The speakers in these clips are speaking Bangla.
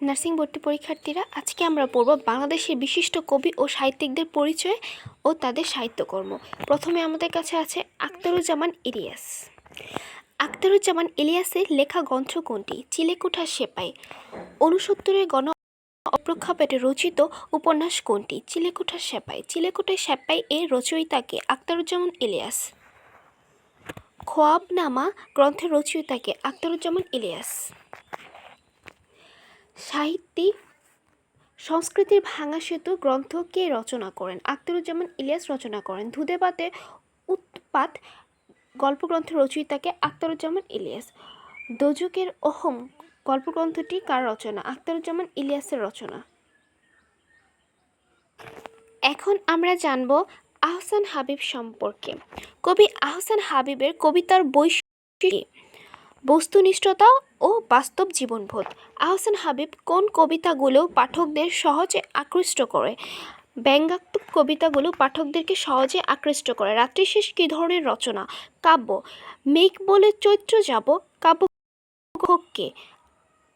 নার্সিং ভর্তি পরীক্ষার্থীরা আজকে আমরা পড়ব বাংলাদেশের বিশিষ্ট কবি ও সাহিত্যিকদের পরিচয় ও তাদের সাহিত্যকর্ম। প্রথমে আমাদের কাছে আছে আখতারুজ্জামান ইলিয়াস। আখতারুজ্জামান ইলিয়াসের লেখা গ্রন্থ কোনটি? চিলেকোঠা সেপাই। ঊনসত্তরের গণ অপ্রেক্ষাপটে রচিত উপন্যাস কোনটি? চিলেকোঠা সেপাই। চিলেকোঠা সেপাই এর রচয়িতাকে আখতারুজ্জামান ইলিয়াস। খোয়াবনামা গ্রন্থের রচয়িতাকে আখতারুজ্জামান ইলিয়াস। সাহিত্যিক সংস্কৃতির ভাঙা সেতু গ্রন্থ কে রচনা করেন। আখতারুজ্জামান ইলিয়াস রচনা করেন। ধুদেবাতে উৎপাত গল্পগ্রন্থ রচয়িতাকে আখতারুজ্জামান ইলিয়াস। দোজকের অহম গল্পগ্রন্থটি কার রচনা? আখতারুজ্জামান ইলিয়াসের রচনা। এখন আমরা জানব আহসান হাবিব সম্পর্কে। কবি আহসান হাবিবের কবিতার বৈশিষ্ট্য? বস্তুনিষ্ঠতা ও বাস্তব জীবনবোধ। আহসান হাবিব কোন কবিতাগুলো পাঠকদের সহজে আকৃষ্ট করে? ব্যঙ্গাত্মক কবিতাগুলো পাঠকদেরকে সহজে আকৃষ্ট করে। রাত্রি শেষ কী ধরনের রচনা? কাব্য। মেঘ বলে চৈত্র যাব, কাব্য কে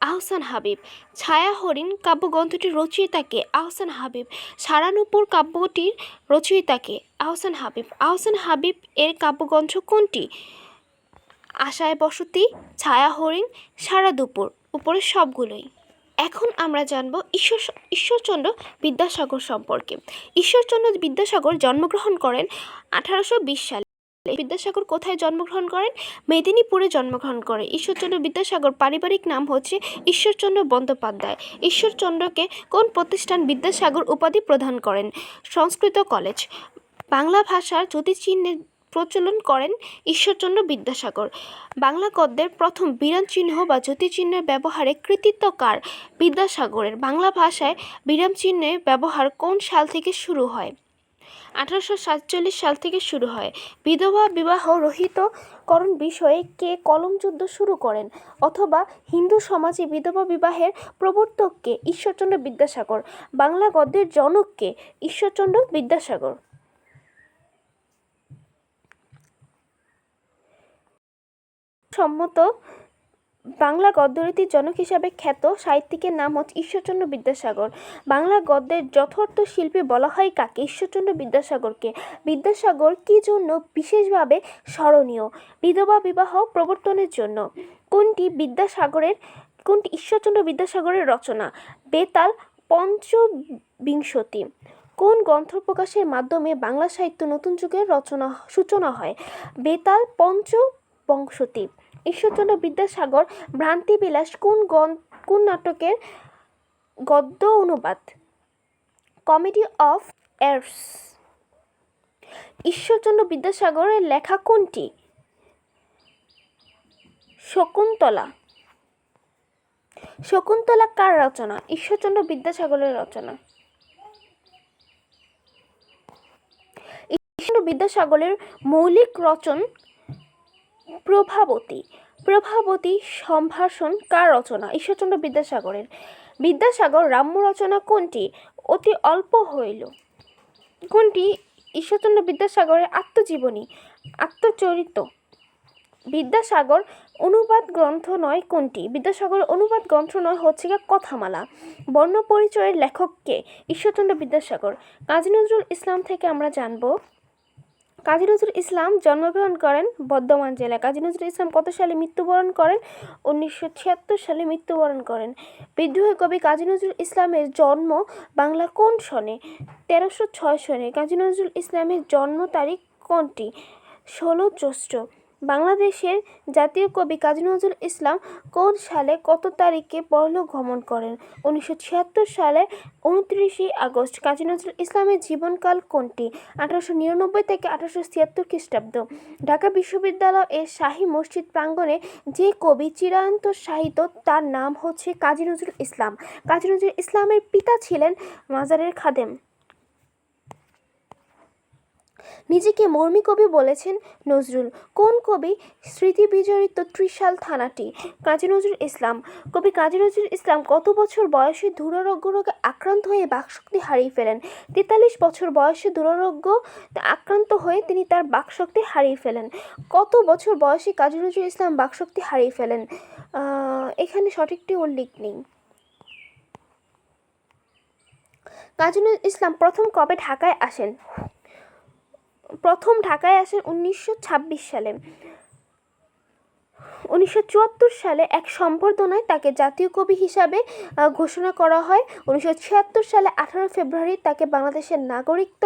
আহসান হাবিব। ছায়া হরিণ কাব্যগ্রন্থটির রচয়িতাকে আহসান হাবিব। সারানুপুর কাব্যটির রচয়িতাকে আহসান হাবিব। আহসান হাবিব এর কাব্যগ্রন্থ কোনটি? আশায় বসতি, ছায়া হরিণ, সারা দুপুর, উপরে সবগুলোই। এখন আমরা জানব ঈশ্বর ঈশ্বরচন্দ্র বিদ্যাসাগর সম্পর্কে। ঈশ্বরচন্দ্র বিদ্যাসাগর জন্মগ্রহণ করেন আঠারোশো বিশ সালে। বিদ্যাসাগর কোথায় জন্মগ্রহণ করেন? মেদিনীপুরে জন্মগ্রহণ করেন ঈশ্বরচন্দ্র বিদ্যাসাগর পারিবারিক নাম হচ্ছে ঈশ্বরচন্দ্র বন্দ্যোপাধ্যায়। ঈশ্বরচন্দ্রকে কোন প্রতিষ্ঠান বিদ্যাসাগর উপাধি প্রদান করেন? সংস্কৃত কলেজ। বাংলা ভাষার জ্যোতিচিহ্নের প্রচলন করেন ঈশ্বরচন্দ্র বিদ্যাসাগর। বাংলা গদ্যের প্রথম বিরাম চিহ্ন বা জ্যোতিচিহ্নের ব্যবহারে কৃতিত্ব কার? বিদ্যাসাগরের। বাংলা ভাষায় বিরাম চিহ্নের ব্যবহার কোন সাল থেকে শুরু হয়? আঠারোশো সাতচল্লিশ সাল থেকে শুরু হয়। বিধবা বিবাহ রহিতকরণ বিষয়ে কে কলম যুদ্ধ শুরু করেন? অথবা হিন্দু সমাজে বিধবা বিবাহের প্রবর্তককে ঈশ্বরচন্দ্র বিদ্যাসাগর। বাংলা গদ্যের জনককে ঈশ্বরচন্দ্র বিদ্যাসাগর। সম্মত বাংলা গদ্যরীতির জনক হিসাবে খ্যাত সাহিত্যিকের নাম হচ্ছে ঈশ্বরচন্দ্র বিদ্যাসাগর। বাংলা গদ্যের যথার্থ শিল্পী বলা হয় কাকে? ঈশ্বরচন্দ্র বিদ্যাসাগরকে। বিদ্যাসাগর কী জন্য বিশেষভাবে স্মরণীয়? বিধবা বিবাহ প্রবর্তনের জন্য। কোনটি বিদ্যাসাগরের, কোনটি ঈশ্বরচন্দ্র বিদ্যাসাগরের রচনা? বেতাল পঞ্চবিংশতি। কোন গ্রন্থ প্রকাশের মাধ্যমে বাংলা সাহিত্য নতুন যুগের রচনা, সূচনা হয়? বেতাল পঞ্চবংশতি। ঈশ্বরচন্দ্র বিদ্যাসাগর ভ্রান্তিবিলাস কোন কোন নাটকের গদ্য অনুবাদ কমেডি অফ এরস। ঈশ্বরচন্দ্র বিদ্যাসাগরের লেখা কোনটি? শকুন্তলা। শকুন্তলা কার রচনা? ঈশ্বরচন্দ্র বিদ্যাসাগরের রচনা। ঈশ্বরচন্দ্র বিদ্যাসাগরের মৌলিক রচন প্রভাবতী। প্রভাবতী সম্ভাষণ কার রচনা? ঈশ্বরচন্দ্র বিদ্যাসাগরের। বিদ্যাসাগর রাম্য রচনা কোনটি? অতি অল্প হইল। কোনটি? ঈশ্বরচন্দ্র বিদ্যাসাগরের আত্মজীবনী। আত্মচরিত। বিদ্যাসাগর অনুবাদ গ্রন্থ নয় কোনটি? বিদ্যাসাগর অনুবাদ গ্রন্থ নয় হচ্ছে গিয়ে কথামালা। বর্ণ পরিচয়ের লেখককে ঈশ্বরচন্দ্র বিদ্যাসাগর। কাজী নজরুল ইসলাম থেকে আমরা জানব কাজী নজরুল ইসলাম জন্মগ্রহণ করেন বর্ধমান জেলায়। কাজী নজরুল ইসলাম কত সালে মৃত্যুবরণ করেন? উনিশশো ছিয়াত্তর সালে মৃত্যুবরণ করেন। বিদ্রোহী কবি কাজী নজরুল ইসলামের জন্ম বাংলা কোন সনে তেরোশো ছয় সনে কাজী নজরুল ইসলামের জন্ম তারিখ কোনটি? ষোলো জ্যৈষ্ঠ। বাংলাদেশের জাতীয় কবি কাজী নজরুল ইসলাম কোন সালে কত তারিখে পরলোক গমন করেন? উনিশশো ছিয়াত্তর সালে উনত্রিশে আগস্ট কাজী নজরুল ইসলামের জীবনকাল কোনটি? আঠারোশো নিরানব্বই থেকে আঠারোশো ছিয়াত্তর খ্রিস্টাব্দ। ঢাকা বিশ্ববিদ্যালয় এর শাহী মসজিদ প্রাঙ্গণে যে কবি চিরায়ন্ত সাহিত্য, তার নাম হচ্ছে কাজী নজরুল ইসলাম। কাজী নজরুল ইসলামের পিতা ছিলেন মাজারের খাদেম। নিজেকে মর্মী কবি বলেছেন নজরুল। কোন কবি? স্মৃতি বিজড়িত ত্রিশাল থানাটি। কাজী নজরুল ইসলাম। কবি কাজী নজরুল ইসলাম কত বছর বয়সে দুরারোগ্য রোগে আক্রান্ত হয়ে বাকশক্তি হারিয়ে ফেলেন? তেতাল্লিশ বছর বয়সে দুরারোগ্য আক্রান্ত হয়ে তিনি তার বাকশক্তি হারিয়ে ফেলেন। কত বছর বয়সে কাজী নজরুল ইসলাম বাকশক্তি হারিয়ে ফেলেন? এখানে সঠিকটি উল্লেখ নেই। কাজী নজরুল ইসলাম প্রথম কবে ঢাকায় আসেন? প্রথম ঢাকায় আসেন উনিশশো ছাব্বিশ সালে। উনিশশো চুয়াত্তর সালে এক সম্বর্ধনায় তাকে জাতীয় কবি হিসাবে ঘোষণা করা হয়। উনিশশো ছিয়াত্তর সালে আঠারো ফেব্রুয়ারি তাকে বাংলাদেশের নাগরিকত্ব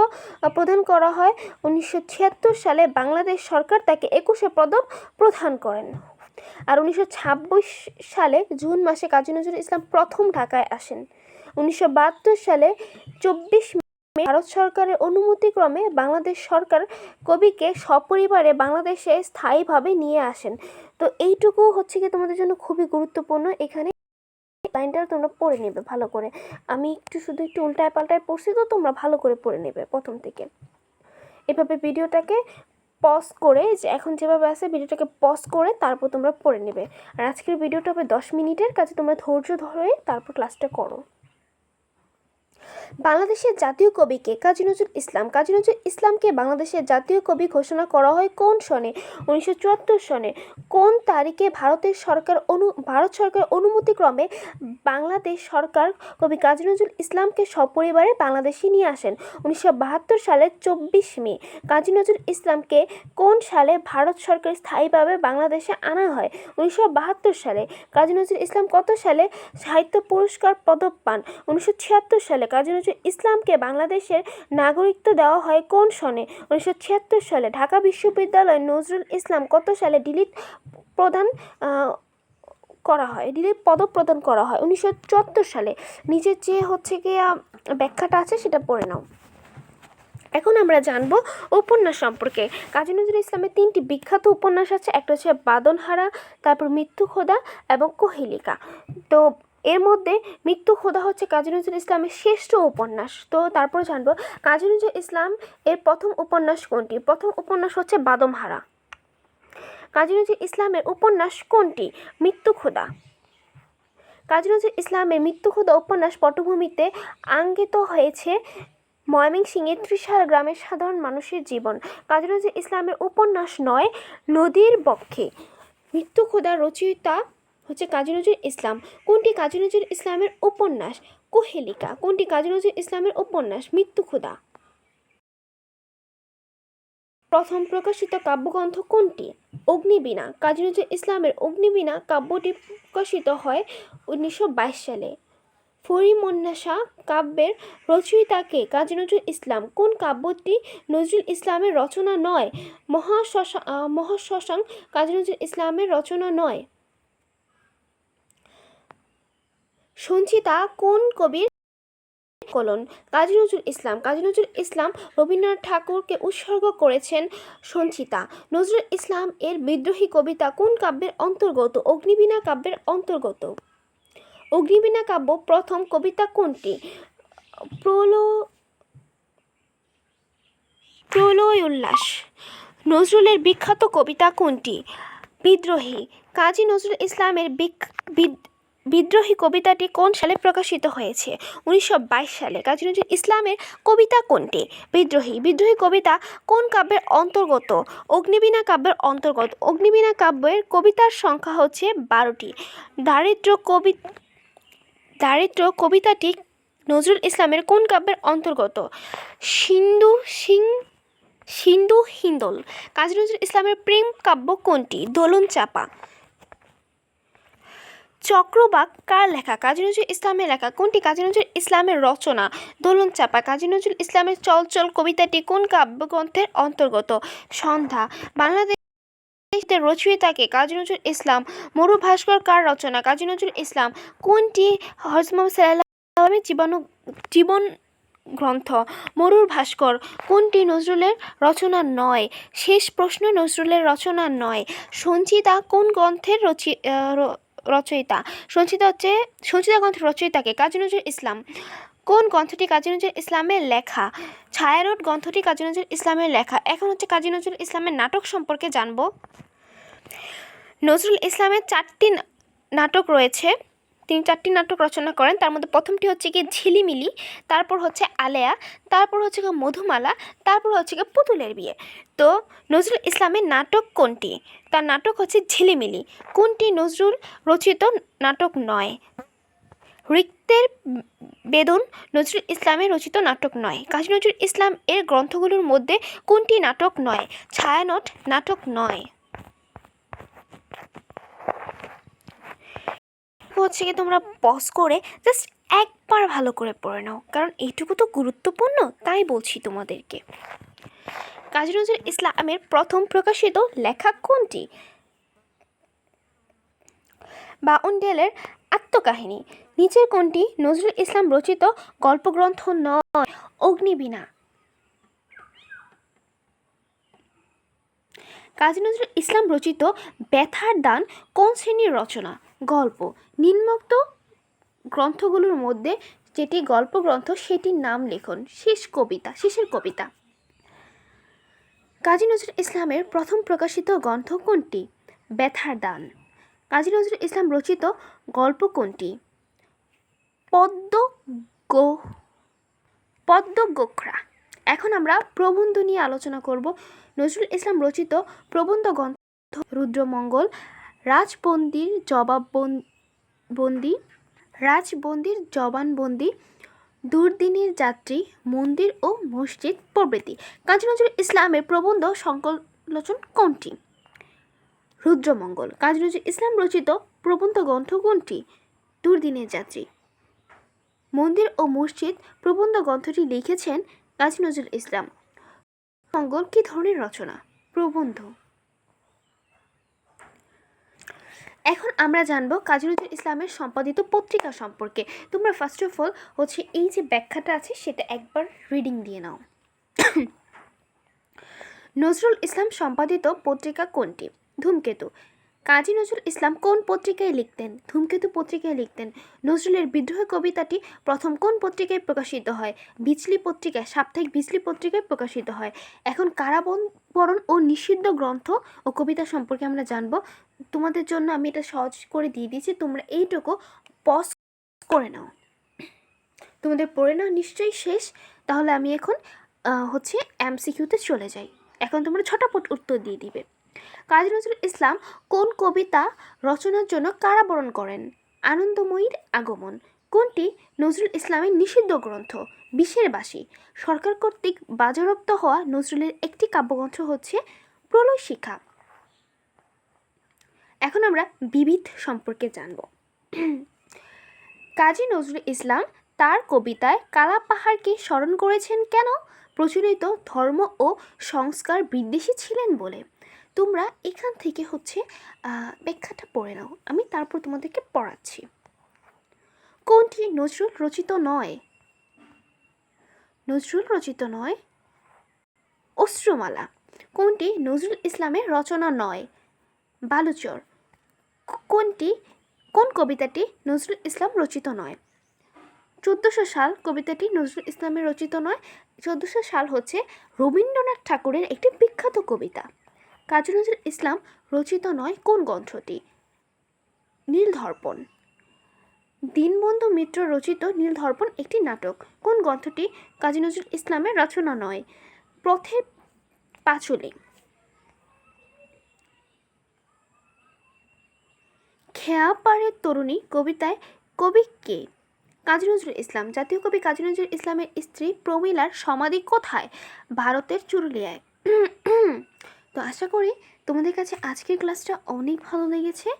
প্রদান করা হয়। উনিশশো ছিয়াত্তর সালে বাংলাদেশ সরকার তাকে একুশে পদক প্রদান করেন। আর উনিশশো ছাব্বিশ সালে জুন মাসে কাজী নজরুল ইসলাম প্রথম ঢাকায় আসেন। উনিশশো বাহাত্তর সালে চব্বিশ ভারত সরকারের অনুমতিক্রমে বাংলাদেশ সরকার কবিকে সপরিবারে বাংলাদেশে স্থায়ীভাবে নিয়ে আসেন। তো এইটুকু হচ্ছে কি তোমাদের জন্য খুবই গুরুত্বপূর্ণ। এখানে লাইনটা তোমরা পড়ে নেবে ভালো করে। আমি একটু শুধু একটু উল্টায় পাল্টায় পড়ছি তো তোমরা ভালো করে পড়ে নেবে প্রথম থেকে। এভাবে ভিডিওটাকে পজ করে যে এখন যেভাবে আছে ভিডিওটাকে পজ করে তারপর তোমরা পড়ে নেবে। আর আজকের ভিডিওটা হবে দশ মিনিটের কাছে তোমরা ধৈর্য ধরে তারপর ক্লাসটা করো। বাংলাদেশের জাতীয় কবিকে কাজী নজরুল ইসলাম, কাজী নজরুল ইসলামকে বাংলাদেশের জাতীয় কবি ঘোষণা করা হয় কোন সনে? উনিশশো চুয়াত্তর সনে। কোন তারিখে ভারতের সরকার অনু, ভারত সরকার অনুমতিক্রমে বাংলাদেশ সরকার কবি কাজী নজরুল ইসলামকে সপরিবারে বাংলাদেশে নিয়ে আসেন? উনিশশো বাহাত্তর সালের চব্বিশ মে। কাজী নজরুল ইসলামকে কোন সালে ভারত সরকার স্থায়ীভাবে বাংলাদেশে আনা হয়? উনিশশো বাহাত্তর সালে। কাজী নজরুল ইসলাম কত সালে সাহিত্য পুরস্কার পদক পান? উনিশশো ছিয়াত্তর সালে কাজী নজরুল ইসলামকে বাংলাদেশের নাগরিকত্ব দেওয়া হয় কোন সনে? উনিশশো ছিয়াত্তর সালে ঢাকা বিশ্ববিদ্যালয় নজরুল ইসলাম কত সালে ডিলিট প্রদান আহ, করা হয়? ডিলিট পদক প্রদান করা হয়। উনিশশো চুয়াত্তর সালে। নিচের যে হচ্ছে গিয়ে ব্যাখ্যাটা আছে সেটা পড়ে নাও। এখন আমরা জানব উপন্যাস সম্পর্কে। কাজী নজরুল ইসলামের তিনটি বিখ্যাত উপন্যাস আছে। একটা হচ্ছে বাদনহারা তারপর মৃত্যু খোদা এবং কোহিলিকা। তো মধ্যে মৃত্যু খোদা হচ্ছে কাজী নজরুল ইসলামের শ্রেষ্ঠ উপন্যাস। তো তারপর জানব কাজী নজরুল ইসলাম এর প্রথম উপন্যাস কোনটি? প্রথম উপন্যাস হচ্ছে বাদমহারা। কাজী নজরুল ইসলামের উপন্যাস কোনটি? মৃত্যু খোদা। কাজী নজরুল ইসলামের মৃত্যু খোদা উপন্যাস পটভূমিতে আঙ্গিত হয়েছে ময়মনসিংহের ত্রিশাল গ্রামের সাধারণ মানুষের জীবন। কাজী নজরুল ইসলামের উপন্যাস নয়, নদীর বক্ষে। মৃত্যু খোদা রচয়িতা হচ্ছে কাজী নজরুল ইসলাম। কোনটি কাজী নজরুল ইসলামের উপন্যাস? কোহেলিকা। কোনটি কাজী নজরুল ইসলামের উপন্যাস? মৃত্যু খোদা। প্রথম প্রকাশিত কাব্যগ্রন্থ কোনটি? অগ্নিবীণা। কাজী নজরুল ইসলামের অগ্নিবীণা কাব্যটি প্রকাশিত হয় উনিশশো বাইশ সালে। ফরিমন্নাসা কাব্যের রচয়িতাকে কাজী নজরুল ইসলাম। কোন কাব্যটি নজরুল ইসলামের রচনা নয়? মহাশশা আহ, মহাশ্মশান কাজী নজরুল ইসলামের রচনা নয়। সঞ্চিতা কোন কবির কলন? কাজী নজরুল ইসলাম। কাজী নজরুল ইসলাম রবীন্দ্রনাথ ঠাকুরকে উৎসর্গ করেছেন সঞ্চিতা। নজরুল ইসলাম এর বিদ্রোহী কবিতা কোন কাব্যের অন্তর্গত? অগ্নিবীণা কাব্যের অন্তর্গত। অগ্নিবীণা কাব্য প্রথম কবিতা কোনটি? প্রলো প্রলয় উল্লাস নজরুলের বিখ্যাত কবিতা কোনটি? বিদ্রোহী। কাজী নজরুল ইসলামের বিদ্রোহী কবিতাটি কোন সালে প্রকাশিত হয়েছে? উনিশশো বাইশ সালে। কাজী নজরুল ইসলামের কবিতা কোনটি? বিদ্রোহী। বিদ্রোহী কবিতা কোন কাব্যের অন্তর্গত? অগ্নিবীণা কাব্যের অন্তর্গত। অগ্নিবীণা কাব্যের কবিতার সংখ্যা হচ্ছে বারোটি। দারিদ্র কবি দারিদ্র কবিতাটি নজরুল ইসলামের কোন কাব্যের অন্তর্গত? সিন্ধু সিং সিন্ধু হিন্দোল। কাজী নজরুল ইসলামের প্রেম কাব্য কোনটি? দোলন চাপা। চক্রবাক, কার লেখা? কাজী নজরুল ইসলামের লেখা। কোনটি? কাজী নজরুল ইসলামের রচনা। দোলন চাপা। কাজী নজরুল ইসলামের চলচল কবিতাটি কোন কাব্যগ্রন্থের অন্তর্গত? সন্ধ্যা। বাংলাদেশ রচয়িতাকে কাজী নজরুল ইসলাম, মরু ভাস্কর কার রচনা? কাজী নজরুল ইসলাম, কোনটি? হজরত সাল্লামের জীবাণু জীবন গ্রন্থ। মরুর ভাস্কর, কোনটি নজরুলের রচনা নয়? শেষ প্রশ্ন, নজরুলের রচনা নয়। সঞ্চিতা, কোন গ্রন্থের রচি রচয়িতা। সঞ্চিতা হচ্ছে, সঞ্চিতা গ্রন্থের রচয়িতাকে কাজী নজরুল ইসলাম। কোন গ্রন্থটি কাজী নজরুল ইসলামের লেখা? ছায়ারোড গ্রন্থটি কাজী নজরুল ইসলামের লেখা। এখন হচ্ছে কাজী নজরুল ইসলামের নাটক সম্পর্কে জানব। নজরুল ইসলামের চারটি নাটক রয়েছে। তিনি চারটি নাটক রচনা করেন। তার মধ্যে প্রথমটি হচ্ছে কি ঝিলিমিলি, তারপর হচ্ছে আলেয়া, তারপর হচ্ছে গিয়ে মধুমালা, তারপর হচ্ছে গিয়ে পুতুলের বিয়ে। তো নজরুল ইসলামের নাটক কোনটি? তার নাটক হচ্ছে ঝিলিমিলি। কোনটি নজরুল রচিত নাটক নয়? রিক্তের বেদন নজরুল ইসলামের রচিত নাটক নয়। কাজী নজরুল ইসলাম এর গ্রন্থগুলোর মধ্যে কোনটি নাটক নয়? ছায়ানট নাটক নয়। হচ্ছে কি তোমরা পজ করে জাস্ট একবার ভালো করে পড়ে নাও। কারণ এইটুকু তো গুরুত্বপূর্ণ, তাই বলছি তোমাদেরকে। কাজী নজরুল ইসলামের প্রথম প্রকাশিত লেখা কোনটি? বাউন্ডেলের আত্মকাহিনী। নিচের কোনটি? নজরুল ইসলাম রচিত গল্পগ্রন্থ নয়, অগ্নিবীণা। কাজী নজরুল ইসলাম রচিত ব্যথার দান কোন শ্রেণির রচনা? গল্প। নিম্নোক্ত গ্রন্থগুলোর মধ্যে যেটি গল্প গ্রন্থ সেটির নাম লিখুন। শেষ কবিতা, শেষের কবিতা। কাজী নজরুল ইসলামের প্রথম প্রকাশিত গ্রন্থ কোনটি? ব্যথার দান। কাজী নজরুল ইসলাম রচিত গল্প কোনটি? পদ্ম গো, পদ্ম গোখরা। এখন আমরা প্রবন্ধ নিয়ে আলোচনা করব। নজরুল ইসলাম রচিত প্রবন্ধ গ্রন্থ রুদ্রমঙ্গল রাজবন্দির জবাববন্দি রাজবন্দির জবানবন্দি দুর্দিনের যাত্রী, মন্দির ও মসজিদ প্রভৃতি। কাজী নজরুল ইসলামের প্রবন্ধ সংকলন কোনটি? রুদ্রমঙ্গল। কাজী নজরুল ইসলাম রচিত প্রবন্ধ গ্রন্থ কোনটি? দুর্দিনের যাত্রী। মন্দির ও মসজিদ প্রবন্ধ গ্রন্থটি লিখেছেন কাজী নজরুল ইসলাম। মঙ্গল কী ধরনের রচনা? প্রবন্ধ এখন আমরা জানব কাজী নজরুল ইসলামের সম্পাদিত পত্রিকা সম্পর্কে। তোমরা ফার্স্ট অফ অল হচ্ছে এই যে ব্যাখ্যাটা আছে, সেটা একবার রিডিং দিয়ে নাও। নজরুল ইসলাম সম্পাদিত পত্রিকা কোনটি? ধূমকেতু। কাজী নজরুল ইসলাম কোন পত্রিকায় লিখতেন? ধূমকেতু পত্রিকায় লিখতেন। নজরুলের বিদ্রোহ কবিতাটি প্রথম কোন পত্রিকায় প্রকাশিত হয়? বিচলি পত্রিকায়, সাপ্তাহিক বিচলি পত্রিকায় প্রকাশিত হয়। এখন কারাবরণ ও নিষিদ্ধ গ্রন্থ ও কবিতা সম্পর্কে আমরা জানব। তোমাদের জন্য আমি এটা সহজ করে দিয়ে দিয়েছি। তোমরা এইটুকু পজ করে নাও। তোমাদের পড়ে নাও নিশ্চয়ই শেষ। তাহলে আমি এখন হচ্ছে এমসিকিউতে চলে যাই। এখন তোমরা ছটাপট উত্তর দিয়ে দিবে। কাজী নজরুল ইসলাম কোন কবিতা রচনার জন্য কারাবরণ করেন? আনন্দময়ীর আগমন। কোনটি নজরুল ইসলামের নিষিদ্ধ গ্রন্থ? বিশের বাসী। সরকার কর্তৃক বাজারপ্ত হওয়া নজরুলের একটি কাব্যগ্রন্থ হচ্ছে প্রলয় শিক্ষা এখন আমরা বিবিধ সম্পর্কে জানব। কাজী নজরুল ইসলাম তার কবিতায় কালা পাহাড়কে স্মরণ করেছেন কেন? প্রচলিত ধর্ম ও সংস্কার বিদ্বেষী ছিলেন বলে। তোমরা এখান থেকে হচ্ছে ব্যাখ্যাটা পড়ে নাও। আমি তারপর তোমাদেরকে পড়াচ্ছি। কোনটি নজরুল রচিত নয়? নজরুল রচিত নয়। অশ্রুমালা। কোনটি নজরুল ইসলামের রচনা নয়? বালুচর। কোনটি, কোন কবিতাটি নজরুল ইসলাম রচিত নয়? চোদ্দোশো সাল কবিতাটি নজরুল ইসলামের রচিত নয়। চোদ্দোশো সাল হচ্ছে রবীন্দ্রনাথ ঠাকুরের একটি বিখ্যাত কবিতা। কাজী নজরুল ইসলাম রচিত নয়, কোন গ্রন্থটি? নীলদর্পণ দীনবন্ধু মিত্র রচিত নীলদর্পণ একটি নাটক। কোন গ্রন্থটি কাজী নজরুল ইসলামের রচনা নয়? পথের পাঁচলে। খেয়াপাড়ের তরুণী কবিতায় কবি কে? কাজী নজরুল ইসলাম। জাতীয় কবি কাজী নজরুল ইসলামের স্ত্রী প্রমিলার সমাধি কোথায়? ভারতের চুরুলিয়ায়। তো আশা করি তোমাদের কাছে আজকের ক্লাসটা অনেক ভালো লেগেছে।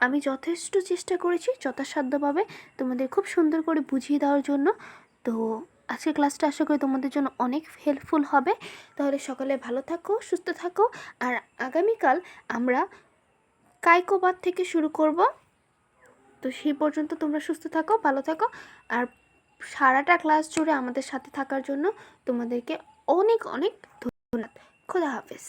আমি যথেষ্ট চেষ্টা করেছি যথাসাধ্যভাবে তোমাদের খুব সুন্দর করে বুঝিয়ে দেওয়ার জন্য। তো আজকের ক্লাসটা আশা করি তোমাদের জন্য অনেক হেল্পফুল হবে। তাহলে সকালে ভালো থাকো, সুস্থ থাকো। আর আগামীকাল আমরা কাইকোবাদ থেকে শুরু করব। তো সেই পর্যন্ত তোমরা সুস্থ থাকো, ভালো থাকো। আর সারাটা ক্লাস জুড়ে আমাদের সাথে থাকার জন্য তোমাদেরকে অনেক অনেক ধন্যবাদ। খোদা হাফেজ।